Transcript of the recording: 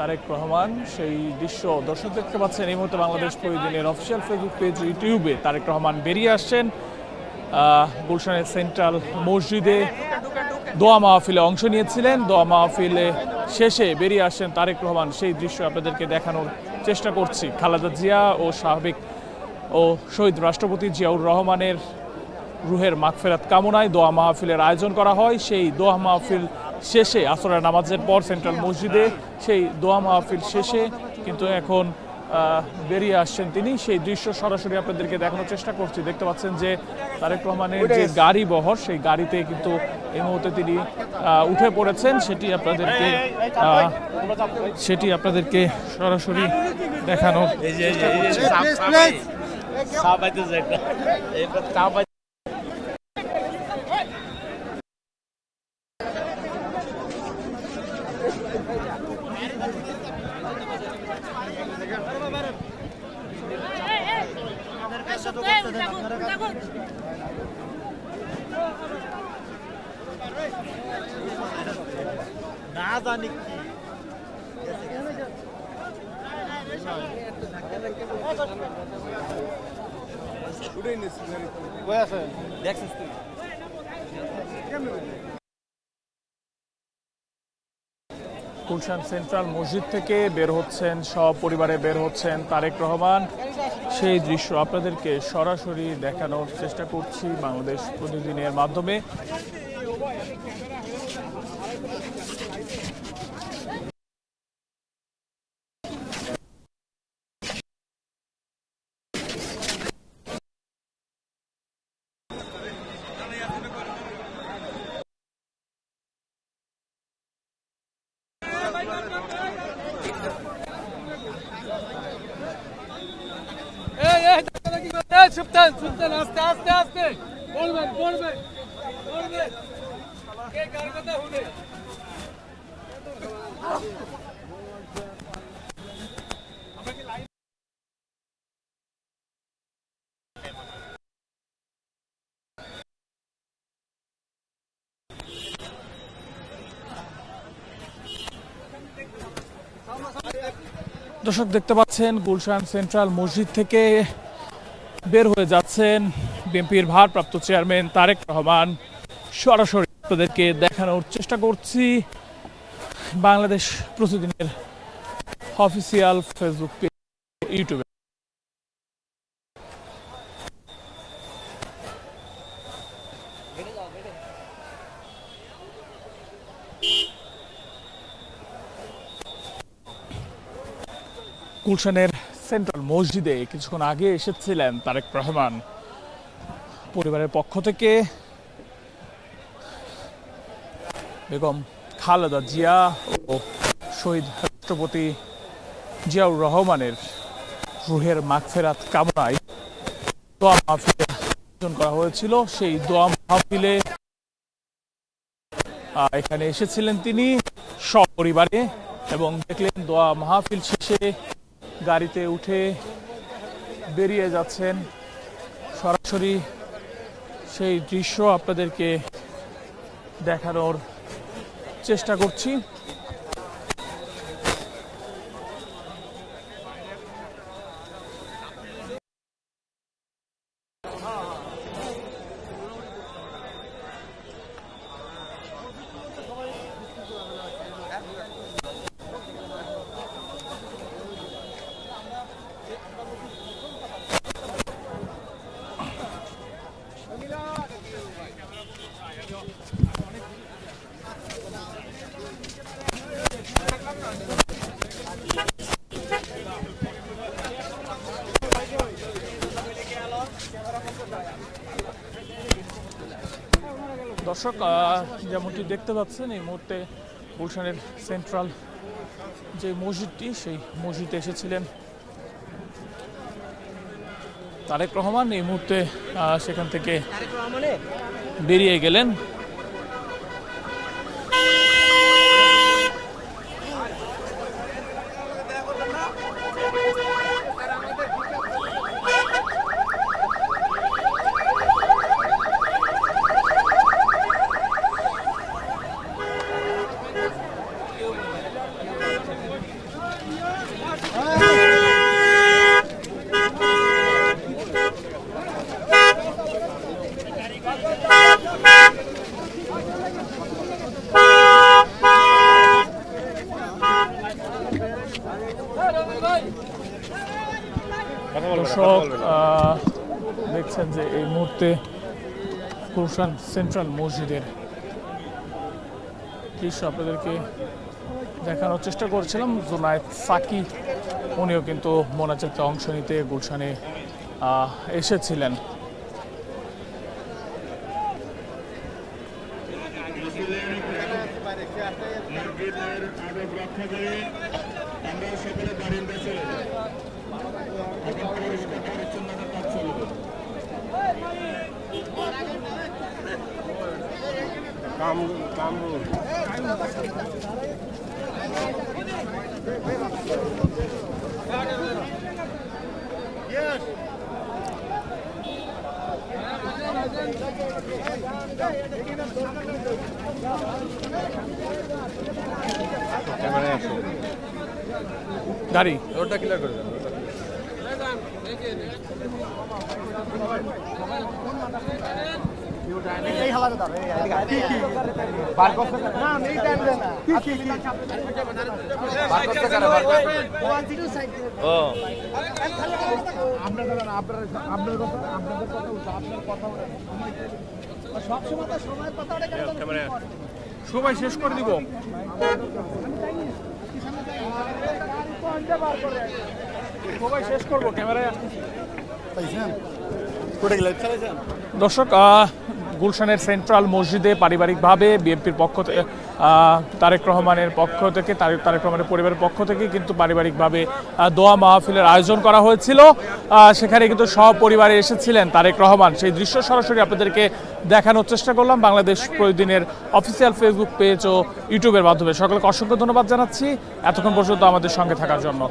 তারেক রহমান, সেই দৃশ্য দর্শক দেখতে পাচ্ছেন। এই মুহূর্তে বাংলাদেশ প্রতিদিনের অফিসিয়াল ফেসবুক পেজ ইউটিউবে তারেক রহমান বেরিয়ে আসছেন গুলশানের সেন্ট্রাল মসজিদে। দোয়া মাহফিলে অংশ নিয়েছিলেন। দোয়া মাহফিলে শেষে বেরিয়ে আসেন তারেক রহমান। সেই দৃশ্য আপনাদেরকে দেখানোর চেষ্টা করছি। খালেদা জিয়া ও স্বাভাবিক ও শহীদ রাষ্ট্রপতি জিয়াউর রহমানের রুহের মাগফেরাত কামনায় দোয়া মাহফিলের আয়োজন করা হয়। সেই দোয়া মাহফিল শেষে আসরের নামাজের পর সেন্ট্রাল মসজিদে সেই দোয়া মাহফিল শেষে কিন্তু এখন বেরিয়ে আসছেন তিনি। সেই দৃশ্য সরাসরি আপনাদেরকে দেখানোর চেষ্টা করছি। দেখতে পাচ্ছেন যে তারেক রহমানের যে গাড়ি বহর সেই গাড়িতে কিন্তু এই মুহূর্তে তিনি উঠে পড়েছেন। সেটি আপনাদেরকে সেটি আপনাদেরকে সরাসরি দেখানোর এই যে এই যে এই যে সাপ সাপ সাপ আইতেছে একটা এটা সাপ আইতে- না জানি কি দেখছিস তুই গুলশান সেন্ট্রাল মসজিদ থেকে বের হচ্ছেন সব পরিবারে বের হচ্ছেন তারেক রহমান। সেই দৃশ্য আপনাদেরকে সরাসরি দেখানোর চেষ্টা করছি বাংলাদেশ প্রতিদিনের মাধ্যমে। সুলতান সুলতান আস্তে আস্তে আস্তে। বলবেন বলবেন বলবেন। কে কার কথা দর্শক, দেখতে পাচ্ছেন গুলশান সেন্ট্রাল মসজিদ থেকে বের হয়ে যাচ্ছেন বিএনপির ভারপ্রাপ্ত চেয়ারম্যান তারেক রহমান। সরাসরি আপনাদেরকে দেখানোর চেষ্টা করছি বাংলাদেশ প্রতিদিনের অফিসিয়াল ফেসবুক পেজ, ইউটিউবে। গুলশানের সেন্ট্রাল মসজিদে কিছুক্ষণ আগে এসেছিলেন তারেক রহমান। পরিবারের পক্ষ থেকে বেগম খালেদা জিয়া ও শহীদ রাষ্ট্রপতি জিয়াউর রহমানের রুহের মাগফেরাত কামনায় দোয়া মাহফিলের আয়োজন করা হয়েছিল। সেই দোয়া মাহফিলে এখানে এসেছিলেন তিনি সপরিবারে এবং দেখলেন দোয়া মাহফিল শেষে গাড়িতে উঠে বেরিয়ে যাচ্ছেন। সরাসরি সেই দৃশ্য আপনাদেরকে দেখানোর চেষ্টা করছি। দর্শক যেমনটি দেখতে পাচ্ছেন, এই মুহূর্তে গুলশানের সেন্ট্রাল যে মসজিদটি, সেই মসজিদে এসেছিলেন তারেক রহমান। এই মুহূর্তে সেখান থেকে বেরিয়ে গেলেন। দর্শক দেখছেন যে এই মুহূর্তে গুলশান সেন্ট্রাল মসজিদের দৃশ্য আপনাদেরকে দেখানোর চেষ্টা করছিলাম। জোনায়েদ সাকি উনিও কিন্তু মোনাজাতে অংশ নিতে গুলশানে এসেছিলেন। আমরা সকলে চলে যাই। এখন পরিষ্কার পরিচ্ছন্নতার কাজ চলবে গাড়ি ও সবাই শেষ করে দিব। শেষ করব ক্যামেরায় দর্শক গুলশানের সেন্ট্রাল মসজিদে পারিবারিকভাবে বিএনপির পক্ষ থেকে তারেক রহমানের পক্ষ থেকে তারেক তারেক রহমানের পরিবারের পক্ষ থেকে কিন্তু পারিবারিকভাবে দোয়া মাহফিলের আয়োজন করা হয়েছিল। সেখানে কিন্তু সপরিবারে এসেছিলেন তারেক রহমান। সেই দৃশ্য সরাসরি আপনাদেরকে দেখানোর চেষ্টা করলাম বাংলাদেশ প্রতিদিনের অফিসিয়াল ফেসবুক পেজ ও ইউটিউবের মাধ্যমে। সকলকে অসংখ্য ধন্যবাদ জানাচ্ছি। এতক্ষণ পর্যন্ত আমাদের সঙ্গে থাকার জন্য।